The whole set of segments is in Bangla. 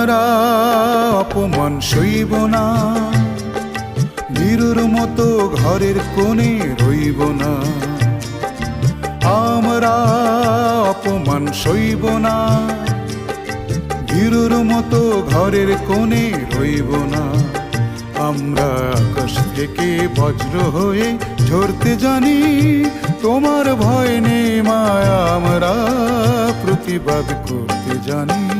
আমরা অপমান সইব না। ভীরুর মতো ঘরের কোণে রইব না। আমরা অপমান সইব না। ভীরুর মতো ঘরের কোণে রইব না। আমরা আকাশ থেকে বজ্র হয়ে ঝরতে জানি, তোমার ভয় নেই মায়া, আমরা প্রতিবাদ করতে জানি।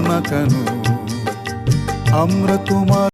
ভাবনা কেন? আমরা তোমার